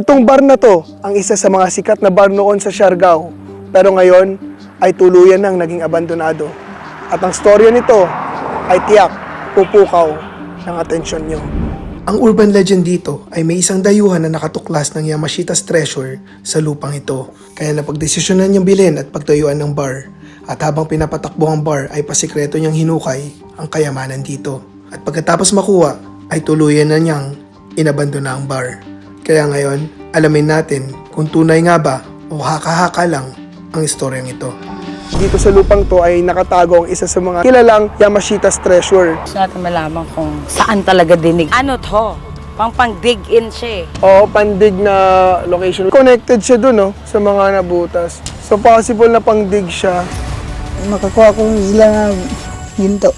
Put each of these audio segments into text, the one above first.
Itong bar na to, ang isa sa mga sikat na bar noon sa Siargao. Pero ngayon ay tuluyan nang naging abandonado. At ang storya nito ay tiyak pupukaw ng atensyon nyo. Ang urban legend dito ay may isang dayuhan na nakatuklas ng Yamashita's treasure sa lupang ito. Kaya napagdesisyonan niyang bilhin at pagtayuan ng bar. At habang pinapatakbo ang bar ay pasikreto niyang hinukay ang kayamanan dito. At pagkatapos makuha ay tuluyan na niyang inabandona ang bar. Kaya ngayon, alamin natin kung tunay nga ba o haka-haka lang ang istoryang ito. Dito sa lupang to ay nakatago ang isa sa mga kilalang Yamashita's treasure. Gusto natin malaman kung saan talaga dinig. Ano to? Pang pang dig in siya eh. Oo, pandig na location. Connected siya dun, no? Sa mga nabutas. So, possible na pang-dig siya. makakuha ko sila ginto.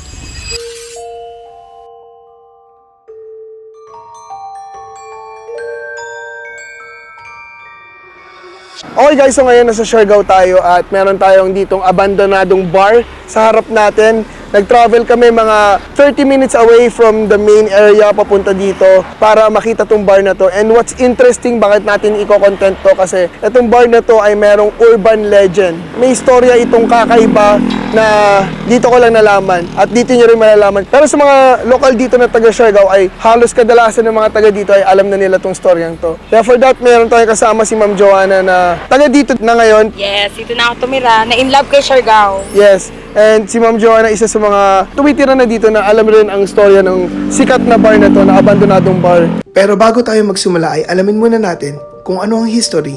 Okay guys, so ngayon nasa Siargao tayo at meron tayong ditong abandonadong bar sa harap natin. Nag-travel kami mga 30 minutes away from the main area papunta dito para makita tong bar na to. And what's interesting, bakit natin i-content to? Kasi itong bar na to ay merong urban legend. May istorya itong kakaiba na dito ko lang nalaman at dito nyo rin malalaman. Pero sa mga local dito na taga Siargao ay halos kadalasan ng mga taga dito ay alam na nila tong storyang to. Kaya for that, meron tayong kasama si Ma'am Joanna na taga dito na ngayon. Yes, dito na ako tumira. Na in love kay Siargao. Yes. And si Ma'am Joanna, isa sa mga tumitira na dito na alam rin ang storya ng sikat na bar na to, na abandonadong bar. Pero bago tayo magsimula ay alamin muna natin kung ano ang history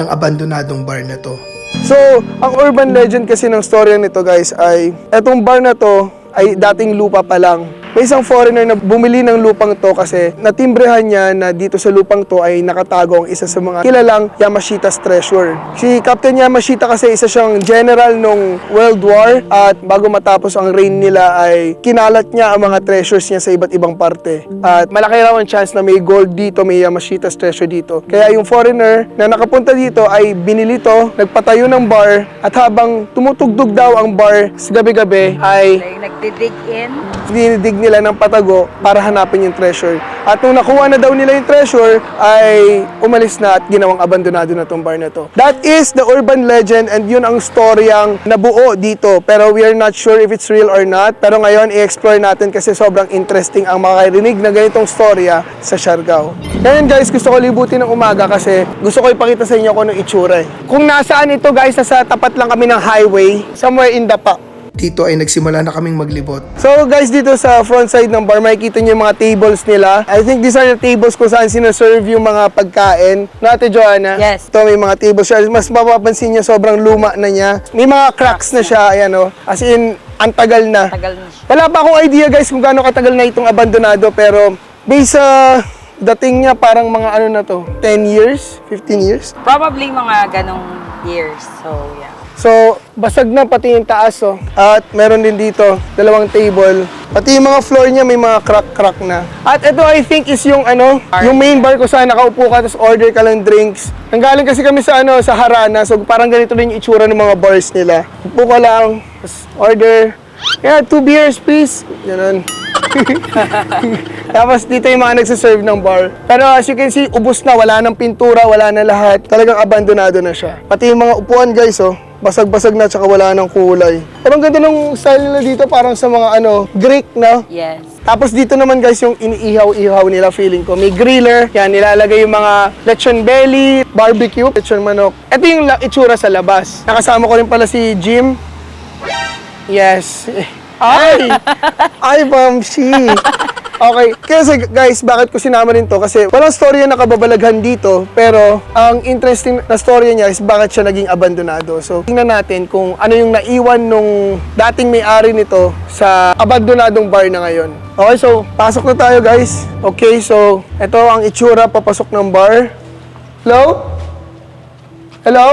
ng abandonadong bar na to. So, ang urban legend kasi ng storya nito guys ay etong bar na to ay dating lupa pa lang. May isang foreigner na bumili ng lupang to kasi natimbrehan niya na dito sa lupang to ay nakatago ang isa sa mga kilalang Yamashita's treasure. Si Captain Yamashita kasi isa siyang general nung World War at bago matapos ang reign nila ay kinalat niya ang mga treasures niya sa iba't ibang parte. At malaki raw ang chance na may gold dito, may Yamashita's treasure dito. Kaya yung foreigner na nakapunta dito ay binili to, nagpatayo ng bar at habang tumutugtog daw ang bar sa gabi-gabi ay nagdi-dig in. dinidig nila ng patago para hanapin yung treasure. At nung nakuha na daw nila yung treasure, ay umalis na at ginawang abandonado na tong bar na to. That is the urban legend and yun ang storyang nabuo dito. Pero we are not sure if it's real or not. Pero ngayon, i-explore natin kasi sobrang interesting ang makarinig na ganitong storya sa Siargao. Ngayon guys, gusto ko libutin ng umaga kasi gusto ko ipakita sa inyo kung ano itsura eh. Kung nasaan ito guys, nasa tapat lang kami ng highway, somewhere in Dapa. Dito ay nagsimula na kaming maglibot. So guys, dito sa front side ng bar, makikita niyo yung mga tables nila. I think these are the tables kung saan sinaserve yung mga pagkain. Nate Joanna? Yes. Ito may mga tables siya. Mas mapapansin niyo sobrang luma na niya. May mga cracks na siya, ayan o. As in, ang tagal na. Tagal na siya. Wala pa akong idea guys kung gaano katagal na itong abandonado pero based sa dating niya parang mga ano na to, 10 years, 15 years. Probably mga ganong years. So, yeah. So, basag na pati yung taas, oh. At meron din dito, dalawang table. Pati yung mga floor niya may mga crack-crack na. At ito I think is yung ano, yung main bar ko saan nakaupo ka tapos order ka lang drinks. Nanggaling kasi kami sa ano, sa Harana. So, parang ganito rin yung itsura ng mga bars nila. Upo ka lang, tapos order. Yeah, two beers please. Ganun. Tapos dito yung mga nagsaserve ng bar. Pero as you can see, ubos na. Wala nang pintura, wala na lahat. Talagang abandonado na siya. Pati yung mga upuan guys, oh. Basag-basag na tsaka wala nang kulay. Pero ang ganda ng style nila dito parang sa mga ano, Greek na. Yes. Tapos dito naman guys yung iniihaw-ihaw nila feeling ko. May griller, yan nilalagay yung mga lechon belly, barbecue, lechon manok. Ito yung itsura sa labas. Nakasama ko rin pala si Jim. Yes. Ay! Ay, Bamshi! Okay, kasi guys, bakit ko sinama rin to? Kasi walang storya na kababalaghan dito, pero ang interesting na storya niya is bakit siya naging abandonado. So, tingnan natin kung ano yung naiwan nung dating may-ari nito sa abandonadong bar na ngayon. Okay, so, pasok na tayo guys. Okay, so, ito ang itsura papasok ng bar. Hello? Hello?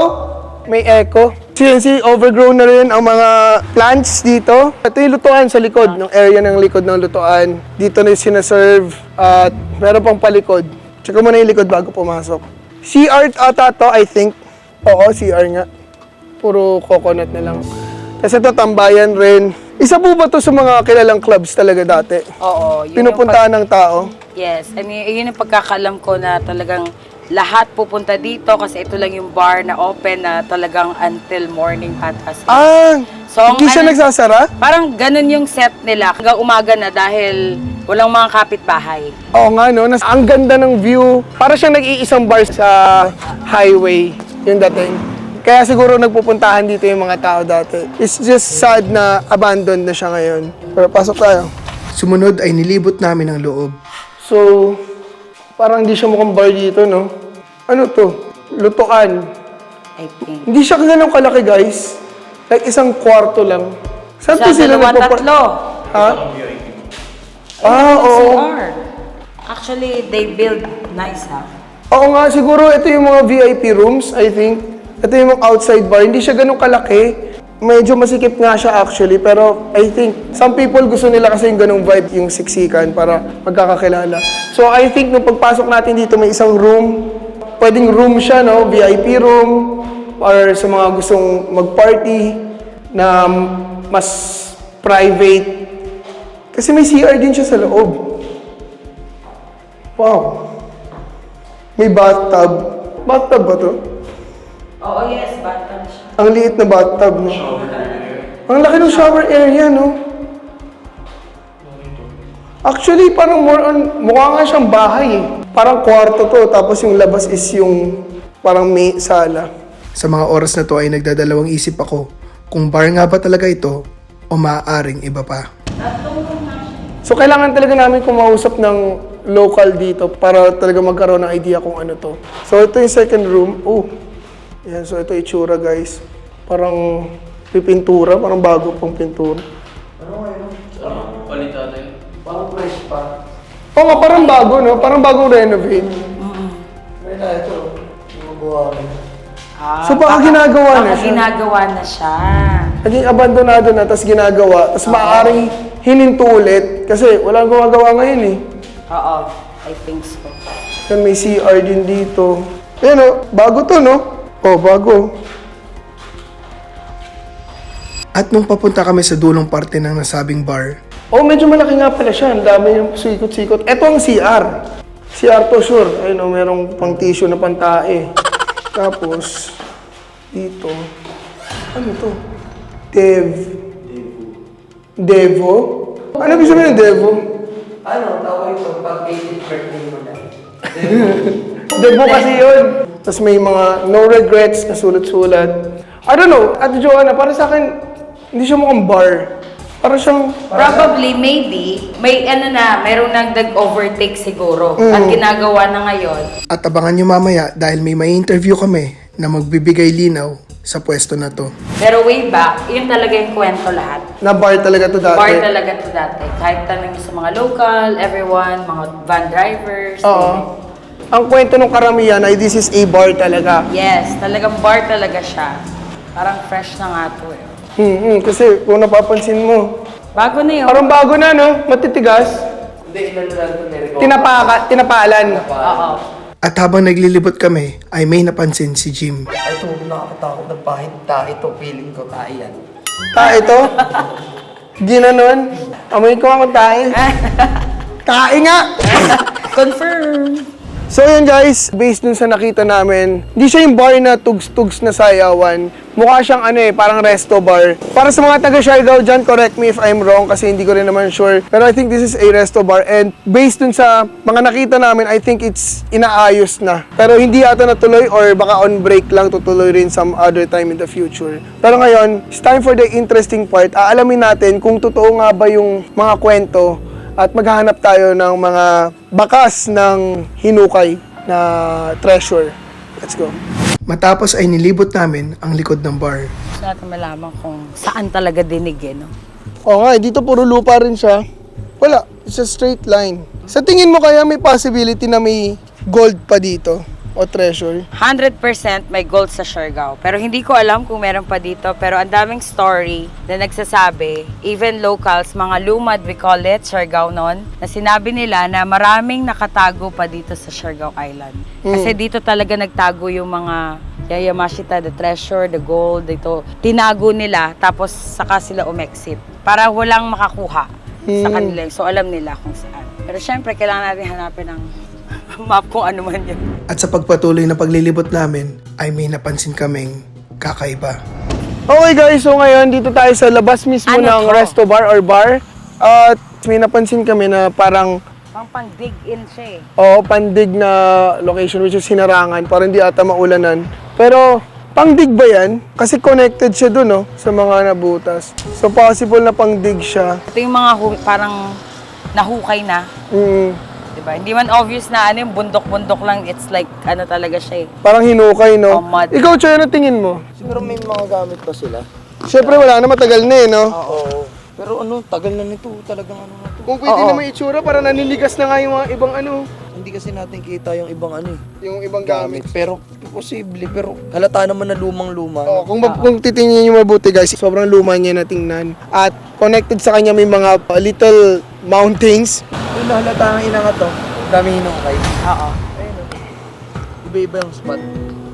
May echo. CNC, overgrown na rin ang mga plants dito. Ito yung lutuan sa likod, ng area ng likod ng lutuan. Dito na yung sinaserve at meron pang palikod. Check mo na yung likod bago pumasok. CR ata to, I think. Oo, CR nga. Puro coconut na lang. Kasi ito, tambayan rin. Isa po ba to sa mga kilalang clubs talaga dati? Oo. yun yung Pinupuntahan ng tao? yes. And y- yun yung pagkakalam ko na talagang lahat pupunta dito kasi ito lang yung bar na open na talagang until morning patas. Ah, So, ang hindi siya ano- nagsasara? Parang ganun yung set nila hanggang umaga na dahil walang mga kapitbahay. Oo nga, no? Nas- ang ganda ng view. Para siyang nag-iisang bar sa highway yung dating. Kaya siguro nagpupuntahan dito yung mga tao dati. It's just sad na abandoned na siya ngayon. Pero pasok tayo. Sumunod ay nilibot namin ang loob. So, parang hindi siya mukhang bar dito, no? Ano to? Lutuan. I think. Hindi siya ganun kalaki, guys. Like isang kwarto lang. Saan to Sa sila dalawa, nagpapa- tatlo. Ha? Ah, oo. CR. Actually, they build nice ha. Oo nga, siguro ito yung mga VIP rooms, I think. Ito yung mga outside bar. Hindi siya ganun kalaki. Medyo masikip nga siya actually, pero I think some people gusto nila kasi yung ganung vibe, yung siksikan para magkakakilala. So I think nung pagpasok natin dito may isang room, pwedeng room siya, no? VIP room, or sa mga gustong mag-party na mas private. Kasi may CR din siya sa loob. Wow. May bathtub. Bathtub ba to? Oo, yes, bathtub siya. Ang liit na bathtub, no? Ang laki ng shower area, no? Actually, parang more on, mukha nga siyang bahay eh. Parang kwarto to, tapos yung labas is yung parang may sala. Sa mga oras na to ay nagdadalawang isip ako kung bar nga ba talaga ito o maaaring iba pa. So kailangan talaga namin kumausap ng local dito para talaga magkaroon ng idea kung ano to. So ito yung second room. Oh, yan. So ito itsura guys. Parang pipintura, parang bago pang pintura. Parang fresh pa. Oo nga, parang bago, no? Parang bagong renovate. May na ito. Ah, So, baka ginagawa na baka siya? ginagawa na siya. Naging abandonado na, tapos ginagawa. Tapos maaaring hininto ulit. Kasi walang gumagawa ngayon eh. Oo, I think so. Yan, may CR din dito. Ayan o, bago to, no? Oh, bago. At nung papunta kami sa dulong parte ng nasabing bar, oh, medyo malaki nga pala siya. Ang dami yung sikot-sikot. Ito ang CR. CR to, sure. Ayun o, merong pang tissue na pantae. Tapos, dito. Ano to? Dev. Devo? Ano ibig sabihin ng Devo? Ano, tawag ito pag 80th birthday mo na. Debo kasi yun. Tapos may mga no regrets na sulat-sulat. I don't know, Ate Joanna, para sa akin, hindi siya mukhang bar. Para siyang, Probably, maybe, may ano na, mayroong nagdag-overtake siguro. At ginagawa na ngayon. at abangan nyo mamaya dahil may may interview kami na magbibigay linaw sa pwesto na to. Pero way back, yun talaga yung kwento lahat. Na bar talaga to dati. Bar talaga to dati. Kahit tanong nyo sa mga local, everyone, mga van drivers. Oo. Ang kwento ng karamihan ay this is a bar talaga. Yes, talagang bar talaga siya. Parang fresh na nga to eh. Hmm, hmm, kasi kung napapansin mo, Bago na yun. parang bago na, no? Matitigas. Hindi, ilan lang ito nirecover. Tinapaka, tinapalan. Oo. At habang naglilibot kami, ay may napansin si Jim. Ito, nakakatakot ng pahit ta. Ito, feeling ko ta yan. Ta, ito? Ginanon? Amoy ko ako tayo. Tae nga! Confirm. So yun guys, based dun sa nakita namin, hindi siya yung bar na tugs-tugs na sayawan. Mukha siyang ano eh, parang resto bar. Para sa mga taga Siargao dyan, correct me if I'm wrong kasi hindi ko rin naman sure. Pero I think this is a resto bar and based dun sa mga nakita namin, I think it's inaayos na. Pero hindi ata natuloy or baka on break lang tutuloy rin some other time in the future. Pero ngayon, it's time for the interesting part. Aalamin natin kung totoo nga ba yung mga kwento at maghahanap tayo ng mga bakas ng hinukay na treasure. Let's go. Matapos ay nilibot namin ang likod ng bar. Gusto natin malaman kung saan talaga dinig eh, no? Oo nga, eh, dito puro lupa rin siya. Wala, it's a straight line. Sa tingin mo kaya may possibility na may gold pa dito o treasure? 100% may gold sa Siargao. Pero hindi ko alam kung meron pa dito. Pero ang daming story na nagsasabi, even locals, mga lumad we call it, Siargao noon, na sinabi nila na maraming nakatago pa dito sa Siargao Island. Kasi dito talaga nagtago yung mga Yayamashita, the treasure, the gold, dito. Tinago nila, tapos saka sila umexit. Para walang makakuha sa kanila. So alam nila kung saan. Pero syempre, kailangan natin hanapin ng map kung ano man yun. At sa pagpatuloy na paglilibot namin ay may napansin kaming kakaiba. Okay guys, so ngayon dito tayo sa labas mismo Ano ng to? resto bar or bar. At may napansin kami na parang Pang pang dig in siya eh. Oo, pandig na location which is hinarangan para hindi ata maulanan. Pero, pangdig ba yan? Kasi connected siya dun, no? Sa mga nabutas. So, possible na pangdig siya. Ito yung mga hu- parang nahukay na. Mm, Diba? Hindi man obvious na ano yung bundok-bundok lang. It's like, ano talaga siya eh. parang hinukay, no? Oh, mud. Ikaw, Choy, ano tingin mo? Siguro may mga gamit pa sila. Siyempre, wala na, matagal na eh, no? Oo. Pero ano, tagal na nito. Talagang ano na to. Kung pwede Oo. naman itsura, para naninigas na nga yung mga ibang ano, Hindi kasi natin kita yung ibang ano eh. yung ibang gamit. Gamit. Pero, posible. Pero, halata naman na lumang-luma. Oh, kung, mag- kung titingnan niyo mabuti guys, sobrang luma niya na tingnan. At connected sa kanya may mga little mountains. Yung halata ng ina nga to. Dami hinukay. Oo. Iba-iba yung spot.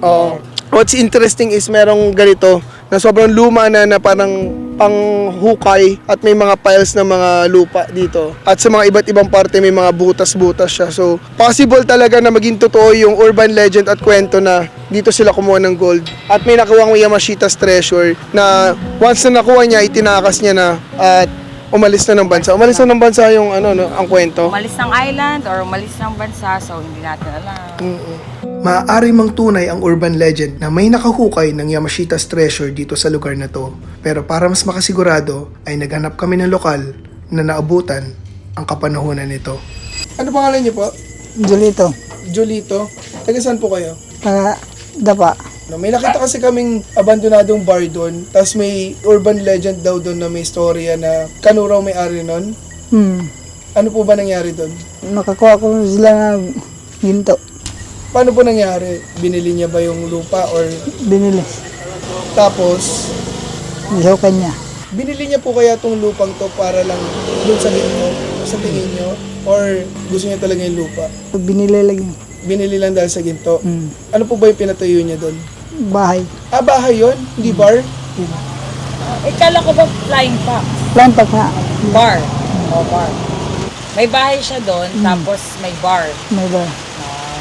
Oo. What's interesting is merong ganito na sobrang luma na na parang panghukay at may mga piles ng mga lupa dito. At sa mga iba't ibang parte may mga butas-butas siya. So, possible talaga na maging totoo yung urban legend at kwento na dito sila kumuha ng gold. At may nakuha ng Yamashita's treasure na once na nakuha niya, itinakas niya na at umalis na ng bansa. Umalis na ng bansa yung ano, no, ang kwento. Umalis ng island or umalis ng bansa, so hindi natin alam. Maaari mang tunay ang urban legend na may nakahukay ng Yamashita's treasure dito sa lugar na to. Pero para mas makasigurado ay naghanap kami ng lokal na naabutan ang kapanahonan nito. Ano pangalan niyo po? Julito. Julito. Taga saan po kayo? Para dapa. No, may nakita kasi kaming abandonadong bar doon. Tapos may urban legend daw doon na may storya na kanuraw may ari nun. Hmm. Ano po ba nangyari doon? Nakakuha ko sila na ginto. Paano po nangyari? Binili niya ba yung lupa or Binili. tapos Isaw kanya. Binili niya po kaya tong lupang to para lang doon sa tingin sa tingin niyo? Or gusto niya talaga yung lupa? Binili lagi. Binili lang dahil sa ginto. Hmm. Ano po ba yung pinatayo niya doon? Bahay. Ah, bahay yun? Hindi bar? Eh, kala ko ba flying fox? Plantak na. Bar. O, bar. May bahay siya doon, tapos may bar. May bar.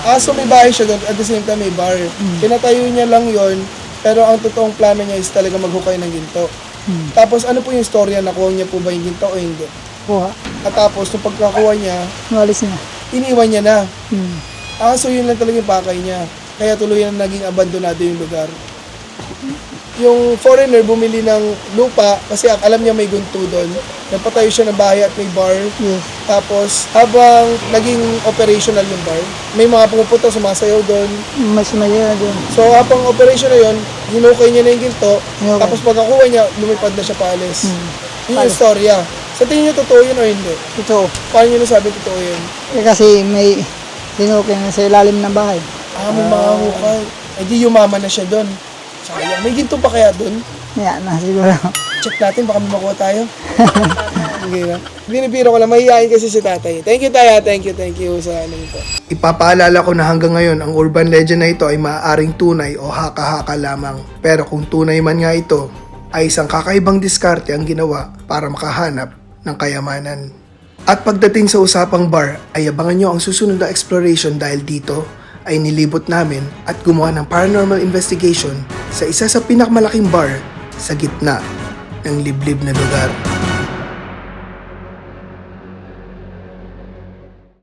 Ah, so may bahay siya doon at the same time may bar. Pinatayo niya lang yon pero ang totoong plano niya is talaga maghukay ng ginto. Hmm. Tapos ano po yung storya? Nakuha niya po ba yung ginto o hindi? Kuha. At tapos, nung pagkakuha niya, Walis na. iniwan niya na. Hmm. Ah, so yun lang talaga yung pakay niya. Kaya tuloy na naging abandonado yung lugar. Yung foreigner bumili ng lupa kasi alam niya may gunto doon. Nagpatayo siya ng bahay at may bar. Yes. Tapos habang naging operational yung bar, may mga pumupunta sumasayaw doon. Mas maya doon. So habang operation na yun, hinukay niya na yung ginto. Hinukay. Tapos pagkakuha niya, lumipad na siya paalis. Hmm. Yun yung storya. Sa tingin niyo totoo yun o hindi? Ito. Paano niyo nasabi totoo yun? Eh, kasi may sinukay na sa ilalim ng bahay. Ah, may mga hukay. Eh di yumaman na siya doon. Sayang. May ginto pa kaya doon? Kaya na siguro. Check natin, baka may makuha tayo. Hindi na. Binibiro ko lang, mahihayin kasi si tatay. Thank you, Taya. Thank you, thank you sa ano ito. Ipapaalala ko na hanggang ngayon, ang urban legend na ito ay maaaring tunay o haka-haka lamang. Pero kung tunay man nga ito, ay isang kakaibang diskarte ang ginawa para makahanap ng kayamanan. At pagdating sa usapang bar, ay abangan nyo ang susunod na exploration dahil dito ay nilibot namin at gumawa ng paranormal investigation sa isa sa pinakamalaking bar sa gitna ng liblib na lugar.